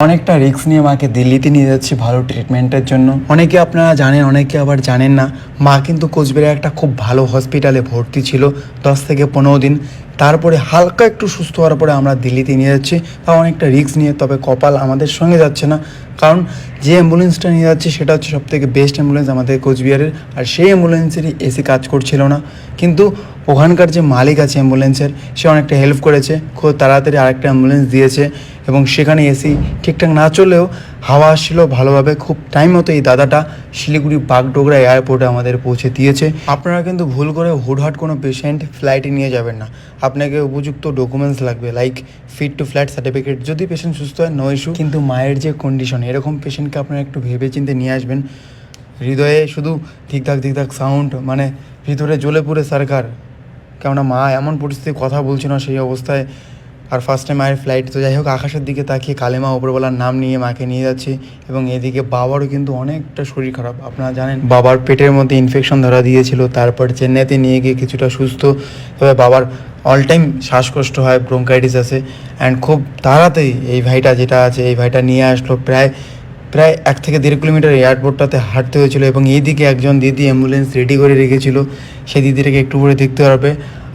অনেকটা রিস্ক নিয়ে মাকে দিল্লিতে নিয়ে যাচ্ছি ভালো ট্রিটমেন্টের জন্য। অনেকে আপনারা জানেন, অনেকে আবার জানেন না, মা কিন্তু কোচবিহারে একটা খুব ভালো হসপিটালে ভর্তি ছিল দশ থেকে পনেরো দিন। তারপরে হালকা একটু সুস্থ হওয়ার পরে আমরা দিল্লিতে নিয়ে যাচ্ছি। তাও অনেকটা রিস্ক নিয়ে, তবে কপাল আমাদের সঙ্গে যাচ্ছে না। কারণ যে অ্যাম্বুলেন্সটা নিয়ে যাচ্ছে, সেটা হচ্ছে সব থেকে বেস্ট অ্যাম্বুলেন্স আমাদের কোচবিহারের। আর সেই অ্যাম্বুলেন্সেরই এসি কাজ করছিল না। কিন্তু ওখানকার যে মালিক আছে অ্যাম্বুলেন্সের, সে অনেকটা হেল্প করেছে, খুব তাড়াতাড়ি আরেকটা অ্যাম্বুলেন্স দিয়েছে এবং সেখানে এসি ঠিকঠাক না চললেও হাওয়া আসছিল ভালোভাবে, খুব টাইম মতো এই দাদাটা শিলিগুড়ি বাগডোগরা এয়ারপোর্টে আমাদের পৌঁছে দিয়েছে। আপনারা কিন্তু ভুল করে হুটহাট কোনো পেশেন্ট ফ্লাইটে নিয়ে যাবেন না। আপনাকে উপযুক্ত ডকুমেন্টস লাগবে like fit to flight certificate যদি পেশেন্ট সুস্থ হয় নো ইস্যু কিন্তু মায়ের যে কন্ডিশন এরকম পেশেন্টকে আপনারা একটু ভেবে চিন্তে নিয়ে আসবেন। হৃদয়ে শুধু ঠিকঠাক ঠিকঠাক সাউন্ড মানে ভিতরে জ্বলে পুরে সরকার। কেননা মা এমন পরিস্থিতি কথা বলছিল সেই অবস্থায়। আর ফার্স্ট টাইম মায়ের ফ্লাইট তো যাই হোক, আকাশের দিকে তাকিয়ে কালেমা ওপরবেলার নাম নিয়ে মাকে নিয়ে যাচ্ছে এবং এদিকে বাবারও কিন্তু অনেকটা শরীর খারাপ, আপনারা জানেন। বাবার পেটের মধ্যে ইনফেকশন ধরা দিয়েছিল, তারপর চেন্নাইতে নিয়ে গিয়ে কিছুটা সুস্থ। তবে বাবার অল টাইম শ্বাসকষ্ট হয় ব্রোঙ্কাইটিস আছে। অ্যান্ড খুব তাড়াতাড়ি এই ভাইটা যেটা আছে, এই ভাইটা নিয়ে আসলো প্রায় প্রায় এক থেকে দেড় কিলোমিটার এয়ারপোর্টটাতে হাঁটতে হয়েছিল এবং এইদিকে একজন দিদি অ্যাম্বুলেন্স রেডি করে রেখেছিল। সেই দিদিটাকে একটু পরে দেখতে পারবে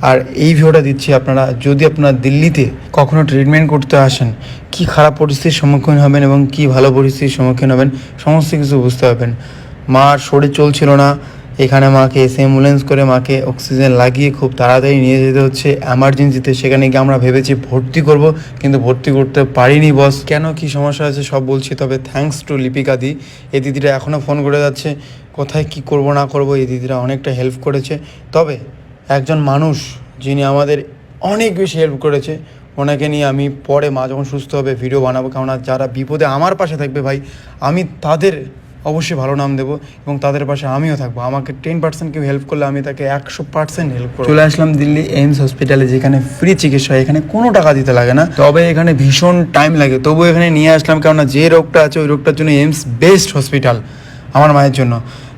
আর এই ভিডিওটা দিচ্ছি আপনারা। যদি আপনারা দিল্লিতে কখনো ট্রিটমেন্ট করতে আসেন, কি খারাপ পরিস্থিতির সম্মুখীন হবেন এবং কি ভালো পরিস্থিতির সম্মুখীন হবেন, সমস্ত কিছু বুঝতে পারবেন। মার শরীর চলছিল না। এখানে মাকে এসে অ্যাম্বুলেন্স করে মাকে অক্সিজেন লাগিয়ে খুব তাড়াতাড়ি নিয়ে যেতে হচ্ছে। এমার্জেন্সিতে সেখানে গিয়ে আমরা ভেবেছি ভর্তি করব, কিন্তু ভর্তি করতে পারিনি বস কেন কি সমস্যা আছে সব বলছি, তবে থ্যাঙ্কস টু লিপিকা দি, এই দিদিরা এখনও ফোন করে যাচ্ছে। কোথায় কি করব না করব, এই দিদিরা অনেকটা হেল্প করেছে। তবে একজন মানুষ যিনি আমাদের অনেক বেশি হেল্প করেছে, ওনাকে নিয়ে আমি পরে মা যখন সুস্থ হবে ভিডিও বানাবো। কেননা যারা বিপদে আমার পাশে থাকবে ভাই, আমি তাদের অবশ্যই ভালো নাম দেবো এবং তাদের পাশে আমিও থাকব। আমাকে টেন পার্সেন্ট কেউ হেল্প করলে আমি তাকে একশো পার্সেন্ট হেল্প করব। চলে আসলাম দিল্লি এইমস হসপিটালে যেখানে ফ্রি চিকিৎসা হয়। এখানে কোনো টাকা দিতে লাগে না। তবে এখানে ভীষণ টাইম লাগে। তবু এখানে নিয়ে আসলাম কেননা যে রোগটা আছে, ওই রোগটার জন্য এইমস বেস্ট হসপিটাল আমার মায়ের জন্য।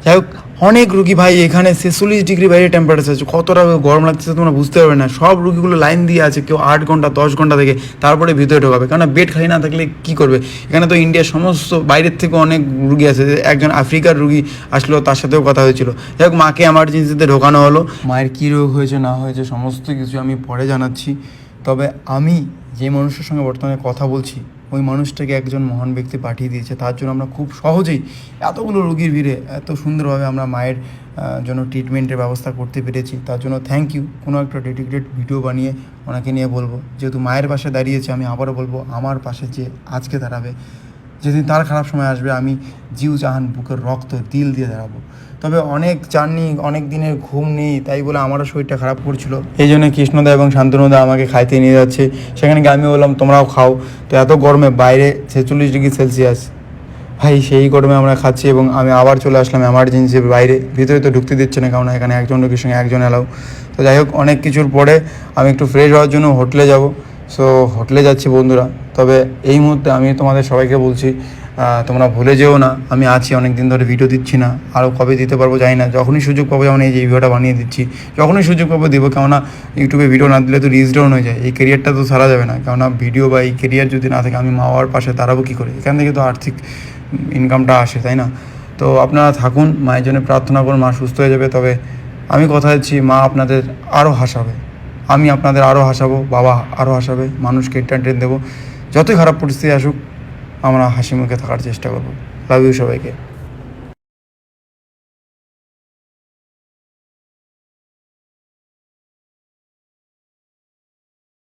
যাই হোক অনেক রুগী ভাই এখানে ছেচল্লিশ ডিগ্রি বাইরে টেম্পারেচার আছে। কতটা গরম লাগছে তোমরা বুঝতে পারবে না। সব রুগীগুলো লাইন দিয়ে আছে, কেউ আট ঘণ্টা, দশ ঘণ্টা থেকে তারপরে ভিতরে ঢোকাবে। কেননা বেড খালি না থাকলে কি করবে? এখানে তো ইন্ডিয়ার সমস্ত বাইরের থেকে অনেক রুগী আছে। একজন আফ্রিকার রুগী আসলো, তার সাথেও কথা হয়েছিল। যাই হোক, মাকে এমার্জেন্সিতে ঢোকানো হলো। মায়ের কী রোগ হয়েছে, না হয়েছে, সমস্ত কিছু আমি পরে জানাচ্ছি। তবে আমি যে মানুষের সঙ্গে বর্তমানে কথা বলছি ওই মানুষটাকে একজন মহান ব্যক্তি পাঠিয়ে দিয়েছে। তার জন্য আমরা খুব সহজেই এতগুলো রোগীর ভিড়ে এত সুন্দরভাবে আমরা মায়ের জন্য ট্রিটমেন্টের ব্যবস্থা করতে পেরেছি। তার জন্য থ্যাংক ইউ কোনো একটা ডেডিকেটেড ভিডিও বানিয়ে ওনাকে নিয়ে বলব। যেহেতু মায়ের পাশে দাঁড়িয়েছে, আমি আবারও বলব, আমার পাশে যে আজকে দাঁড়াবে যেদিন তার খারাপ সময় আসবে, আমি জিউ জাহান বুকের রক্ত দিল দিয়ে দাঁড়াবো। তবে অনেক জার্নি, অনেক দিনের ঘুম নেই, তাই বলে আমারও শরীরটা খারাপ করছিল। এই জন্য কৃষ্ণদা এবং শান্তনুদা আমাকে খাইতে নিয়ে যাচ্ছে। সেখানে গিয়ে আমি বললাম, তোমরাও খাও। তো এত গরমে বাইরে ছেচল্লিশ ডিগ্রি সেলসিয়াস। ভাই, সেই গরমে আমরা খাচ্ছি এবং আমি আবার চলে আসলাম এমার্জেন্সির বাইরে। ভিতরে তো ঢুকতে দিচ্ছে না কারণ এখানে একজন রোগীর সঙ্গে একজন এলাও তো যাই হোক, অনেক কিছুর পরে আমি একটু ফ্রেশ হওয়ার জন্য হোটেলে যাব। সো হোটেলে যাচ্ছি বন্ধুরা। তবে এই মুহূর্তে আমি তোমাদের সবাইকে বলছি তোমরা ভুলে যেও না, আমি আছি অনেক দিন ধরে ভিডিও দিচ্ছি না। আরও কবে দিতে পারব জানি না। যখনই সুযোগ পাবো, যেমন এই যে ভিডিওটা বানিয়ে দিচ্ছি, যখনই সুযোগ পাবো দেবো। কেননা ইউটিউবে ভিডিও না দিলে তো রিচ ডাউন হয়ে যায়। এই কেরিয়ারটা তো সারা যাবে না। কেননা ভিডিও বা এই কেরিয়ার যদি না থাকে, আমি মা বাবার পাশে দাঁড়াবো কী করে? এখান থেকে তো আর্থিক ইনকামটা আসে, তাই না? তো আপনারা থাকুন, মায়ের জন্য প্রার্থনা করুন, মা সুস্থ হয়ে যাবে। তবে আমি কথা দিচ্ছি, মা আপনাদের আরও হাসাবে। আমি আপনাদের আরও হাসাবো, বাবা আরও হাসাবে, মানুষকে এন্টারটেন দেবো। যতই খারাপ পরিস্থিতি আসুক, আমরা হাসি মুখে থাকার চেষ্টা করব। লাভ ইউ সবাইকে।